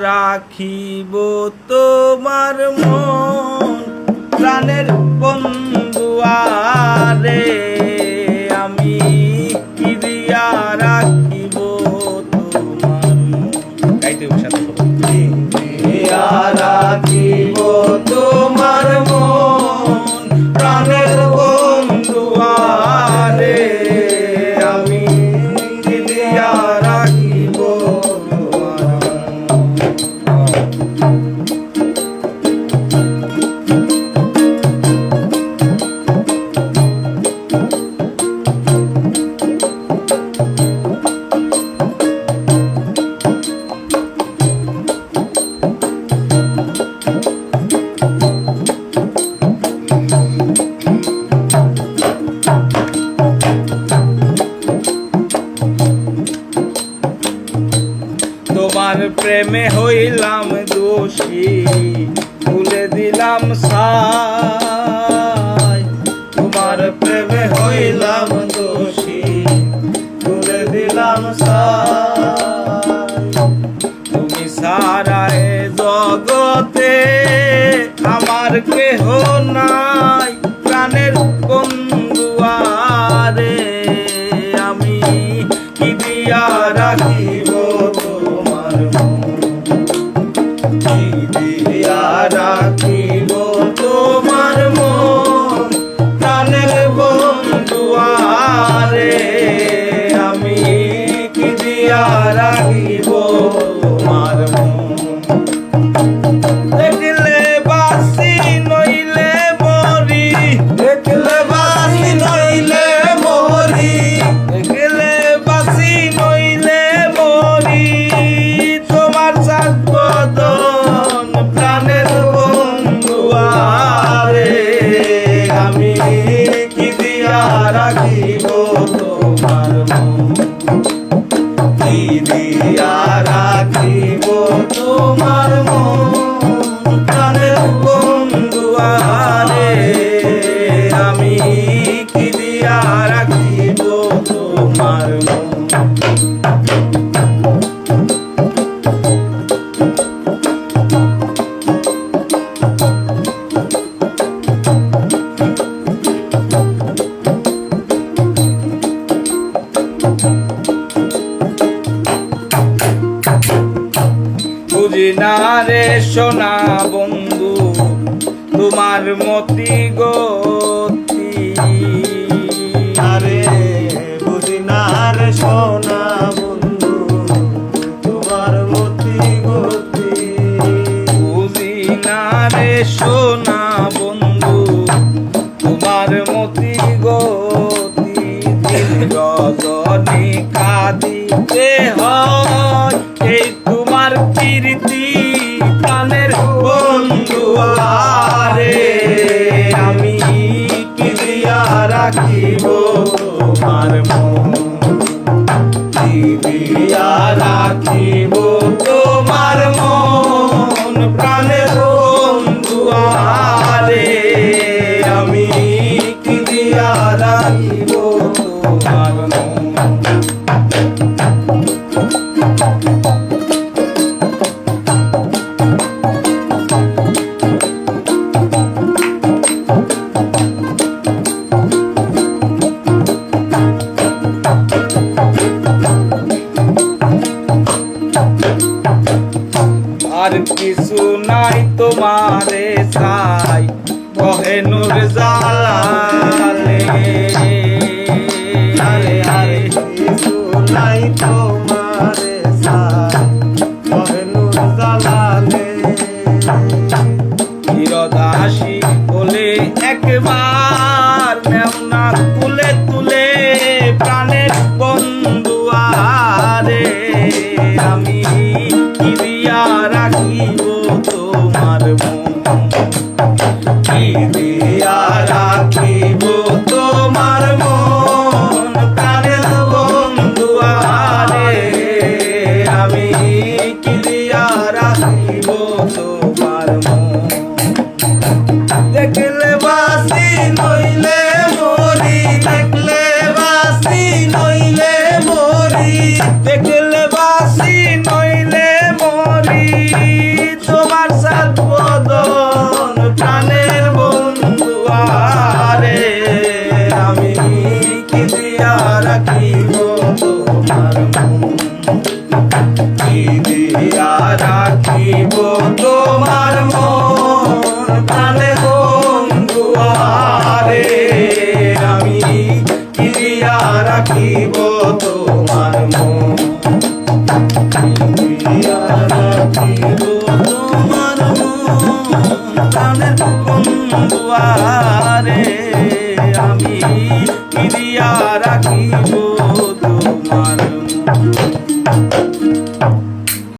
রাখিব তোমার মন? প্রাণের বন্ধু প্রেমে হইলাম দোষী, ভুলে দিলাম সাই তোমার প্রেমে হইলাম দোষী, ভুলে দিলাম তুমি সারায় জগতে আমার কেহ নাই। দিয়া বুঝি না রে সোনা বন্ধু তোমার মতি গতি। আরে বুঝি না রে সোনা বন্ধু তোমার মতি গতি। বুঝি না রে সোনা বন্ধু তোমার মতি গতি। রজনী কাঁদিতে হয় রাখিব তোমার মন। আর কিছু নাই তোমারে চাই কহেনুর জালালে আরে আরে, কিছু নাই জালালে তুলে তুলে প্রাণের বন্ধু আমি বাসি নইলে মরি দেখলে বাসি নইলে মরি। দেখলে রাখিব তোমার কি দিয়া রাখিব তোমার রাখিব তোমার মুখ রাখিব তোমার মুখ আমি ফিরিয়া রাখিব তোমার